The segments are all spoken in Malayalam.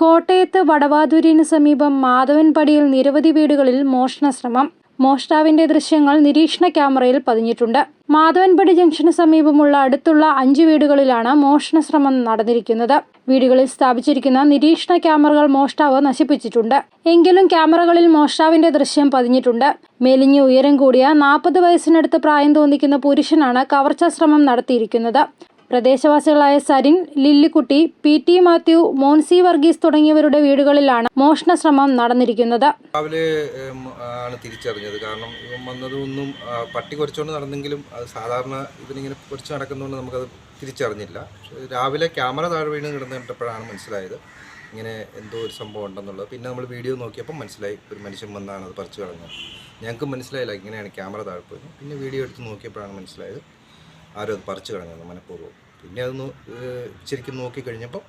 കോട്ടയത്ത് വടവാതൂരിന് സമീപം മാധവൻപടിയിൽ നിരവധി വീടുകളിൽ മോഷണശ്രമം. മോഷ്ടാവിന്റെ ദൃശ്യങ്ങൾ നിരീക്ഷണ ക്യാമറയിൽ പതിഞ്ഞിട്ടുണ്ട്. മാധവൻപടി ജംഗ്ഷന് സമീപമുള്ള അടുത്തുള്ള അഞ്ച് വീടുകളിലാണ് മോഷണ ശ്രമം നടന്നിരിക്കുന്നത്. വീടുകളിൽ സ്ഥാപിച്ചിരിക്കുന്ന നിരീക്ഷണ ക്യാമറകൾ മോഷ്ടാവ് നശിപ്പിച്ചിട്ടുണ്ട്. എങ്കിലും ക്യാമറകളിൽ മോഷ്ടാവിന്റെ ദൃശ്യം പതിഞ്ഞിട്ടുണ്ട്. മെലിഞ്ഞ് ഉയരം കൂടിയ നാൽപ്പത് വയസ്സിനടുത്ത് പ്രായം തോന്നിക്കുന്ന പുരുഷനാണ് കവർച്ചാ ശ്രമം നടത്തിയിരിക്കുന്നത്. പ്രദേശവാസികളായ സരിൻ ലില്ലിക്കുട്ടി പി ടി മാത്യു മോൻസി വർഗീസ് തുടങ്ങിയവരുടെ വീടുകളിലാണ് മോഷണ ശ്രമം നടന്നിരിക്കുന്നത്. രാവിലെ ആണ് തിരിച്ചറിഞ്ഞത്. കാരണം ഇവൻ വന്നതൊന്നും പട്ടി കുറച്ചുകൊണ്ട് നടന്നെങ്കിലും അത് സാധാരണ ഇവനിങ്ങനെ കുറച്ച് നടക്കുന്നതുകൊണ്ട് നമുക്കത് തിരിച്ചറിഞ്ഞില്ല. രാവിലെ ക്യാമറ താഴെ വീണ് കിടന്ന് കണ്ടപ്പോഴാണ് മനസ്സിലായത് ഇങ്ങനെ എന്തോ ഒരു സംഭവം ഉണ്ടെന്നുള്ളത്. പിന്നെ നമ്മൾ വീഡിയോ നോക്കിയപ്പോൾ മനസ്സിലായി ഒരു മനുഷ്യൻ വന്നാണ് അത് പറിച്ചു കളഞ്ഞത്. ഞങ്ങൾക്ക് മനസ്സിലായില്ല ഇങ്ങനെയാണ് ക്യാമറ താഴെ പോയത്. പിന്നെ വീഡിയോ എടുത്ത് നോക്കിയപ്പോഴാണ് മനസ്സിലായത് ആരും അത് പറിച്ചു കളഞ്ഞു മനഃപൂർവം. പിന്നെ അത് നോ- ശരിക്കും കഴിഞ്ഞപ്പോൾ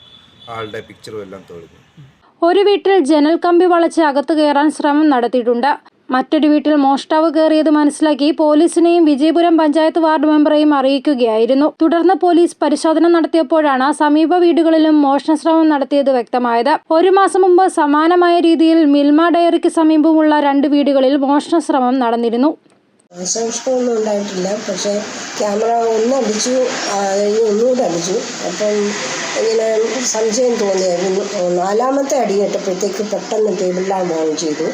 ആളുടെ പിക്ചറും എല്ലാം തെളിഞ്ഞു. ഒരു വീട്ടിൽ ജനൽ കമ്പി വളച്ച് അകത്തു കയറാൻ ശ്രമം നടത്തിയിട്ടുണ്ട്. മറ്റൊരു വീട്ടിൽ മോഷ്ടാവ് കയറിയത് മനസ്സിലാക്കി പോലീസിനെയും വിജയപുരം പഞ്ചായത്ത് വാർഡ് മെമ്പറെയും അറിയിക്കുകയായിരുന്നു. തുടർന്ന് പോലീസ് പരിശോധന നടത്തിയപ്പോഴാണ് സമീപ വീടുകളിലും മോഷണ ശ്രമം നടത്തിയത് വ്യക്തമായത്. ഒരു മാസം മുമ്പ് സമാനമായ രീതിയിൽ മിൽമ ഡയറിക്ക് സമീപമുള്ള രണ്ട് വീടുകളിൽ മോഷണ ശ്രമം നടന്നിരുന്നു. നാശനഷ്ടമൊന്നും ഉണ്ടായിട്ടില്ല. പക്ഷേ ക്യാമറ ഒന്നടിച്ചു കഴിഞ്ഞ് ഒന്നുകൂടെ അടിച്ചു. അപ്പം ഇങ്ങനെ സംശയം തോന്നിയായിരുന്നു. നാലാമത്തെ അടി കേട്ടപ്പോഴത്തേക്ക് പെട്ടെന്ന് ടേബിളിലാൻ ഓൺ ചെയ്തു.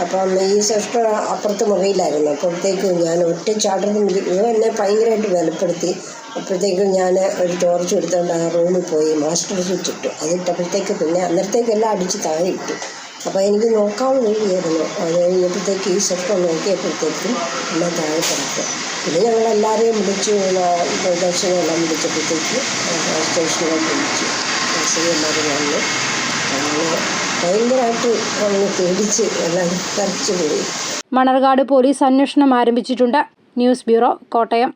അപ്പം ഈ സിസ്റ്റർ അപ്പുറത്ത് മുറിയിലായിരുന്നു. അപ്പോഴത്തേക്ക് ഞാൻ ഒറ്റ ചാട്ടത്തിന് എന്നെ ഭയങ്കരമായിട്ട് ബലപ്പെടുത്തി. അപ്പോഴത്തേക്കും ഞാൻ ഒരു ടോർച്ച് എടുത്തുകൊണ്ട് ആ റൂമിൽ പോയി. മാസ്റ്റർ സ്വിച്ച് ഇട്ടു. അതിട്ടപ്പോഴത്തേക്ക് പിന്നെ അന്നേരത്തേക്കെല്ലാം അടിച്ച് താഴെ ഇട്ടു. അപ്പോൾ എനിക്ക് നോക്കാൻ വഴിയായിരുന്നു അത് കഴിഞ്ഞപ്പോഴത്തേക്ക് ഈ സെക്ഷൻ നോക്കിയപ്പോഴത്തേക്കും എല്ലാം താഴെ കിടക്കും പിന്നെ ഞങ്ങൾ എല്ലാവരെയും വിളിച്ചു. ദർശനമെല്ലാം വിളിച്ചപ്പോഴത്തേക്ക് സ്റ്റേഷനിലേക്ക് വിളിച്ചു. എല്ലാവരും വന്നു. അങ്ങനെ ഭയങ്കരമായിട്ട് അങ്ങനെ പേടിച്ച് എല്ലാം തരച്ചു പോയി. മണർകാട് പോലീസ് അന്വേഷണം ആരംഭിച്ചിട്ടുണ്ട്. News bureau Kottayam.